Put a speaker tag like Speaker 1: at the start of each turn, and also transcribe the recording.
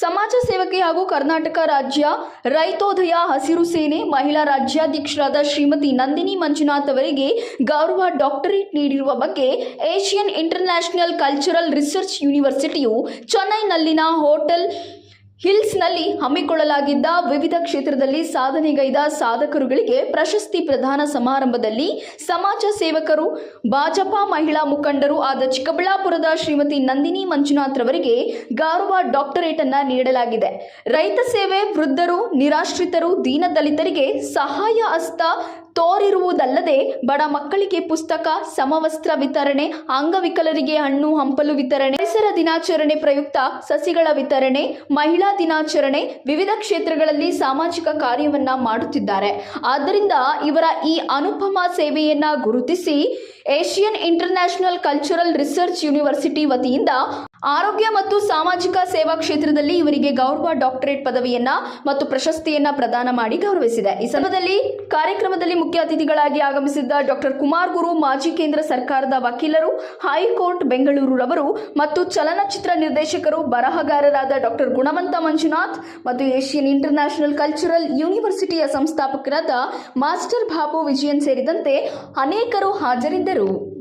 Speaker 1: ಸಮಾಜ ಸೇವಕಿ ಹಾಗೂ ಕರ್ನಾಟಕ ರಾಜ್ಯ ರೈತೋದಯ ಹಸಿರು ಸೇನೆ ಮಹಿಳಾ ರಾಜ್ಯಾಧ್ಯಕ್ಷರಾದ ಶ್ರೀಮತಿ ನಂದಿನಿ ಮಂಜುನಾಥ್ ಅವರಿಗೆ ಗೌರವ ಡಾಕ್ಟರೇಟ್ ನೀಡಿರುವ ಬಗ್ಗೆ ಏಷ್ಯನ್ ಇಂಟರ್ನ್ಯಾಷನಲ್ ಕಲ್ಚರಲ್ ರಿಸರ್ಚ್ ಯೂನಿವರ್ಸಿಟಿಯು ಚೆನ್ನೈನಲ್ಲಿನ ಹೋಟೆಲ್ ಹಿಲ್ಸ್ನಲ್ಲಿ ಹಮ್ಮಿಕೊಳ್ಳಲಾಗಿದ್ದ ವಿವಿಧ ಕ್ಷೇತ್ರದಲ್ಲಿ ಸಾಧನೆಗೈದ ಸಾಧಕರುಗಳಿಗೆ ಪ್ರಶಸ್ತಿ ಪ್ರದಾನ ಸಮಾರಂಭದಲ್ಲಿ ಸಮಾಜ ಸೇವಕರು, ಭಾಜಪಾ ಮಹಿಳಾ ಮುಖಂಡರು ಆದ ಚಿಕ್ಕಬಳ್ಳಾಪುರದ ಶ್ರೀಮತಿ ನಂದಿನಿ ಮಂಜುನಾಥ್ ರವರಿಗೆ ಗೌರವ ಡಾಕ್ಟರೇಟ್ ಅನ್ನ ನೀಡಲಾಗಿದೆ. ರೈತ ಸೇವೆ ವೃದ್ಧರು, ನಿರಾಶ್ರಿತರು ದೀನದಲಿತರಿಗೆ ಸಹಾಯ ಹಸ್ತ ತೋರಿರುವುದಲ್ಲದೆ ಬಡ ಮಕ್ಕಳಿಗೆ ಪುಸ್ತಕ, ಸಮವಸ್ತ್ರ ವಿತರಣೆ, ಅಂಗವಿಕಲರಿಗೆ ಹಣ್ಣು, ಹಂಪಲು ವಿತರಣೆ, ಪರಿಸರ ದಿನಾಚರಣೆ ಪ್ರಯುಕ್ತ ಸಸಿಗಳ ವಿತರಣೆ, ಮಹಿಳಾ ದಿನಾಚರಣೆ ವಿವಿಧ ಕ್ಷೇತ್ರಗಳಲ್ಲಿ ಸಾಮಾಜಿಕ ಕಾರ್ಯವನ್ನ ಮಾಡುತ್ತಿದ್ದಾರೆ. ಆದ್ದರಿಂದ ಇವರ ಈ ಅನುಪಮ ಸೇವೆಯನ್ನ ಗುರುತಿಸಿ Asian international cultural research university ವತಿಯಿಂದ ಆರೋಗ್ಯ ಮತ್ತು ಸಾಮಾಜಿಕ ಸೇವಾ ಕ್ಷೇತ್ರದಲ್ಲಿ ಇವರಿಗೆ ಗೌರವ ಡಾಕ್ಟರೇಟ್ ಪದವಿಯನ್ನ ಮತ್ತು ಪ್ರಶಸ್ತಿಯನ್ನ ಪ್ರದಾನ ಮಾಡಿ ಗೌರವಿಸಿದೆ. ಈ ಸಂದರ್ಭದಲ್ಲಿ ಕಾರ್ಯಕ್ರಮದಲ್ಲಿ ಮುಖ್ಯ ಅತಿಥಿಗಳಾಗಿ ಆಗಮಿಸಿದ್ದ ಡಾಕ್ಟರ್ ಕುಮಾರ್ ಗುರು, ಮಾಜಿ ಕೇಂದ್ರ ಸರ್ಕಾರದ ವಕೀಲರು, ಹೈಕೋರ್ಟ್ ಬೆಂಗಳೂರು ರವರು ಮತ್ತು ಚಲನಚಿತ್ರ ನಿರ್ದೇಶಕರು, ಬರಹಗಾರರಾದ ಡಾಕ್ಟರ್ ಗುಣವಂತ ಮಂಜುನಾಥ್ ಮತ್ತು ಏಷಿಯನ್ ಇಂಟರ್ನ್ಯಾಷನಲ್ ಕಲ್ಚರಲ್ ಯೂನಿವರ್ಸಿಟಿಯ ಸಂಸ್ಥಾಪಕರಾದ ಮಾಸ್ಟರ್ ಬಾಬು ವಿಜಯನ್ ಸೇರಿದಂತೆ ಅನೇಕರು ಹಾಜರಿದ್ದರು.